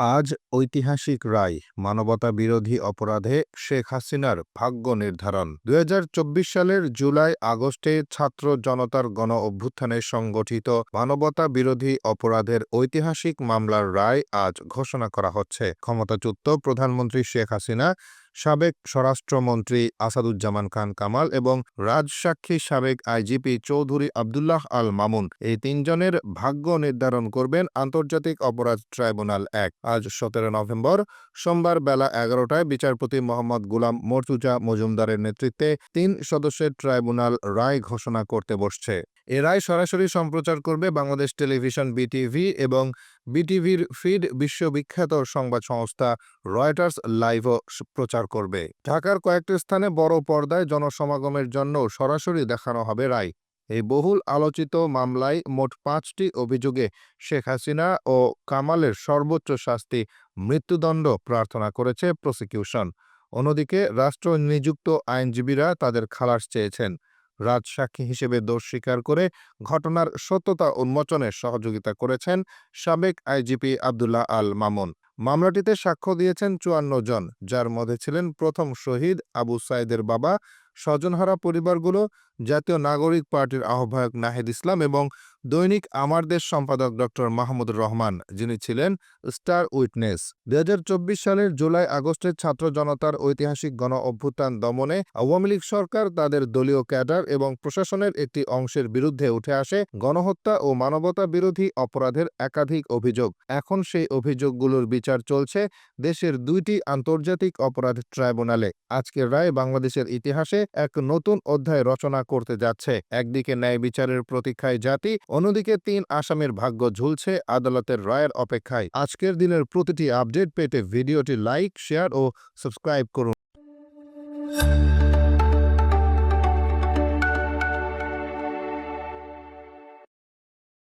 আজ ঐতিহাসিক রায় মানবতা বিরোধী অপরাধে শেখ হাসিনার ভাগ্য নির্ধারণ। দুই হাজার চব্বিশ সালের জুলাই আগস্টে ছাত্র জনতার গণ অভ্যুত্থানে সংগঠিত মানবতা বিরোধী অপরাধের ঐতিহাসিক মামলার রায় আজ ঘোষণা করা হচ্ছে। ক্ষমতাচ্যুত প্রধানমন্ত্রী শেখ হাসিনা সাবেক স্বরাষ্ট্রমন্ত্রী আসাদুজ্জামান খান কামাল এবং রাজসাক্ষী সাবেক আইজিপি চৌধুরী আবদুল্লাহ আল মামুন এই তিনজনের ভাগ্য নির্ধারণ করবেন আন্তর্জাতিক অপরাধ ট্রাইব্যুনাল এক। আজ সতেরো নভেম্বর, সোমবার বেলা এগারোটায় বিচারপতি মোহাম্মদ গুলাম মর্তুজা মজুমদারের নেতৃত্বে তিন সদস্যের ট্রাইব্যুনাল রায় ঘোষণা করতে বসছে। এ রায় সরাসরি সম্প্রচার করবে বাংলাদেশ টেলিভিশন, বিটিভি এবং বিটিভির ফিড বিশ্ববিখ্যাত সংবাদ সংস্থা রয়টার্স লাইভও প্রচার করবে। ঢাকার কয়েকটি স্থানে বড় পর্দায় জনসমাগমের জন্য সরাসরি দেখানো হবে রায়। এই বহুল আলোচিত মামলায় মোট পাঁচটি অভিযোগে শেখ হাসিনা ও কামালের সর্বোচ্চ শাস্তি মৃত্যুদণ্ড প্রার্থনা করেছে প্রসিকিউশন। অন্যদিকে রাষ্ট্র নিযুক্ত আইনজীবীরা তাদের খালাস চেয়েছেন। রাজসাক্ষী হিসেবে দোষ স্বীকার করে ঘটনার সত্যতা উন্মোচনে সহযোগিতা করেছেন সাবেক আইজিপি আবদুল্লাহ আল মামুন। মামলাটিতে সাক্ষ্য দিয়েছেন চুয়ান্ন জন, যার মধ্যে ছিলেন প্রথম শহীদ আবু সাইদের বাবা স্বজনহারা পরিবারগুলো জাতীয় নাগরিক পার্টির আহ্বায়ক নাহিদ ইসলাম এবং দৈনিক আমার দেশ সম্পাদক ডক্টর মাহমুদুর রহমান, যিনি ছিলেন স্টার উইটনেস। দুই হাজার চব্বিশ সালের জুলাই আগস্টের ছাত্র জনতার ঐতিহাসিক গণ অভ্যুত্থান দমনে আওয়ামী লীগ সরকার তাদের দলীয় ক্যাডার এবং প্রশাসনের একটি অংশের বিরুদ্ধে উঠে আসে গণহত্যা ও মানবতা বিরোধী অপরাধের একাধিক অভিযোগ। এখন সেই অভিযোগগুলোর বিচার চলছে দেশের দুইটি আন্তর্জাতিক অপরাধ ট্রাইব্যুনালে। আজকের রায় বাংলাদেশের ইতিহাসে এক নতুন অধ্যায় রচনা করতে যাচ্ছে। একদিকে ন্যায় বিচারের প্রতীক্ষায় জাতি, অন্যদিকে তিন আসামির ভাগ্য ঝুলছে আদালতের রায়ের অপেক্ষায়। আজকের দিনের প্রতিটি আপডেট পেতে ভিডিওটি লাইক, শেয়ার ও সাবস্ক্রাইব করুন।